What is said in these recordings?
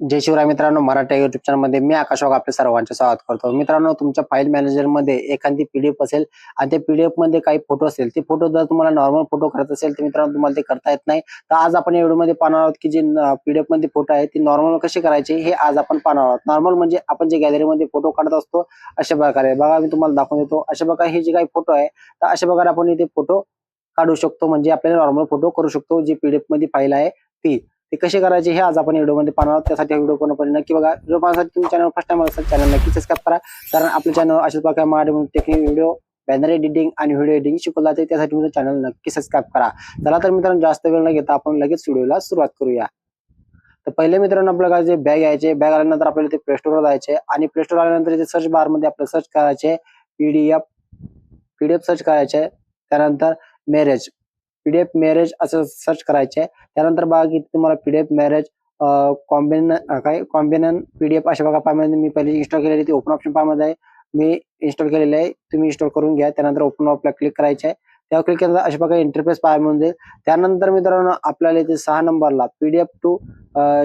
जय शिवराय मित्रांनो मराठी युट्यूब चॅनलमध्ये मी आकाश वाघ आपले सर्वांचे स्वागत करतो. मित्रांनो तुमच्या फाईल मॅनेजरमध्ये एखादी पीडीएफ असेल आणि त्या पीडीएफमध्ये काही फोटो असेल ते फोटो जर तुम्हाला नॉर्मल फोटो करत असेल तर मित्रांनो तुम्हाला ते करता येत नाही. तर आज आपण या मध्ये पाहणार आहोत की जे पीडीएफमध्ये फोटो आहे ते नॉर्मल कसे करायचे हे आज आपण पाहणार आहोत. नॉर्मल म्हणजे आपण जे गॅलरीमध्ये फोटो काढत असतो अशा प्रकारे. बघा मी तुम्हाला दाखवून देतो. अशा प्रकारे हे जे काही फोटो आहे तर अशा प्रकारे आपण इथे फोटो काढू शकतो. म्हणजे आपल्याला नॉर्मल फोटो करू शकतो जी पीडीएफमध्ये फाईल आहे ती. ते कसे करायचे हे आज आपण व्हिडिओमध्ये पाहणार त्यासाठी हा व्हिडिओ पूर्णपणे नक्की बघा व्हिडिओ पाहण्यासाठी तुम्ही चॅनल फर्स्ट टाइम असेल चॅनल नक्की सबस्क्राईब करा. कारण आपल्या चॅनल अशाच प्रकारे Marathi technique video banner editing आणि व्हिडिओ एडिटिंग शिकवला जाते. त्यासाठी तुमचं चॅनल नक्की सबस्क्राईब करा. चला तर मित्रांनो जास्त वेळ न घेता आपण लगेच व्हिडिओला सुरुवात करूया. तर पहिले मित्रांनो आपल्याला जे बॅग यायचे बॅग आल्यानंतर आपल्याला ते प्लेस्टोरवर जायचे. आणि प्लेस्टोर आल्यानंतर सर्च बारमध्ये आपल्याला सर्च करायचे पीडीएफ पीडीएफ सर्च करायचे. त्यानंतर मॅरेज पीडीएफ मॅरेज असं सर्च करायचे त्यानंतर बघा की तुम्हाला पीडीएफ मॅरेज कॉम्बिन काय? कॉम्बिनन पीडीएफ अशा बघा पाहिजे मी पहिले इन्स्टॉल केलेली ती ओपन ऑप्शन पाहिजे आहे. मी इन्स्टॉल केलेले आहे. तुम्ही इन्स्टॉल करून घ्या. त्यानंतर ओपन ऑपला क्लिक करायचे आहे त्यावर क्लिक केल्यानंतर अशा प्रकारे इंटरफेस पाहायला मिळून जाईल त्यानंतर मित्रांनो आपल्याला इथे सहा नंबरला PDF to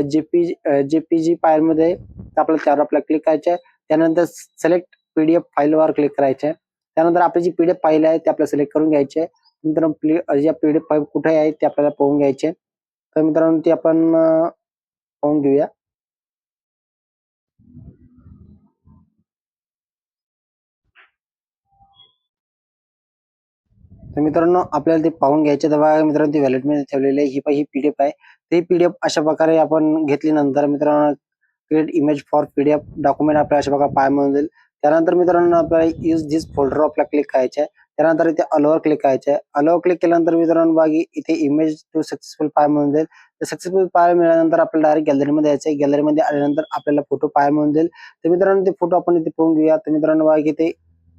JP JPG file मध्ये आपल्याला त्यावर आपल्याला क्लिक करायचे आहे त्यानंतर सिलेक्ट पीडीएफ फाईलवर क्लिक करायचे आहे त्यानंतर आपली जी पीडीएफ फाईल आहे ती आपल्याला सिलेक्ट करून घ्यायची आहे. नंतर या पीडीएफ फाईल कुठे आहे ते आपल्याला पाहून घ्यायचे. तर मित्रांनो ती आपण पाहून घेऊया. तर मित्रांनो आपल्याला ते पाहून घ्यायचे. तर बघा मित्रांनो ती व्हॅलेटमध्ये ठेवलेली आहे. ही ही पीडीएफ आहे. ते पीडीएफ अशा प्रकारे आपण घेतली नंतर मित्रांनो create image for PDF document आपल्याला अशा प्रकारे पाय मिळून जाईल. त्यानंतर मित्रांनो आपल्याला यूज दिस फोल्डर आपल्याला क्लिक करायचे आहे. त्यानंतर इथे अलोवर क्लिक करायचे अलोवर क्लिक केल्यानंतर मित्रांनो बागी इथे इमेज टू सक्सेसफुल फाय म्हणून जाईल सक्सेसफुल फाय मिळाल्यानंतर आपल्याला डायरेक्ट गॅलरीमध्ये यायचं आहे गॅलरीमध्ये आल्यानंतर आपल्याला फोटो पाय मिळून जाईल. तर मित्रांनो ते फोटो आपण इथे पाहून घेऊया. तर मित्रांनो बघा इथे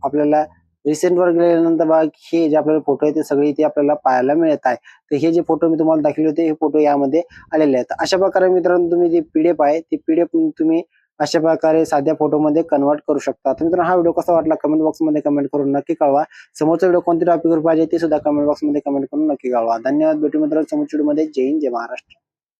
आपल्याला रिसेंट वर गेल्यानंतर बघा हे जे आपल्याला फोटो आहे ते सगळे इथे आपल्याला पाहायला मिळत आहे. तर हे जे फोटो मी तुम्हाला दाखवले होते हे फोटो यामध्ये आलेले आहेत. अशा प्रकारे मित्रांनो तुम्ही जे पीडीएफ आहे ते पीडीएफ तुम्ही अशा प्रकारे साध्या फोटोमध्ये कन्वर्ट करू शकता. तर मित्रांनो हा व्हिडिओ कसा वाटला कमेंट बॉक्समध्ये कमेंट करून नक्की कळवा. समोरचा व्हिडिओ कोणत्या टॉपिकवर पाहिजे ते सुद्धा कमेंट बॉक्समध्ये कमेंट करून नक्की कळवा. धन्यवाद. भेटू मित्रांनो समोरच्या व्हिडिओमध्ये जय हिंद जय महाराष्ट्र.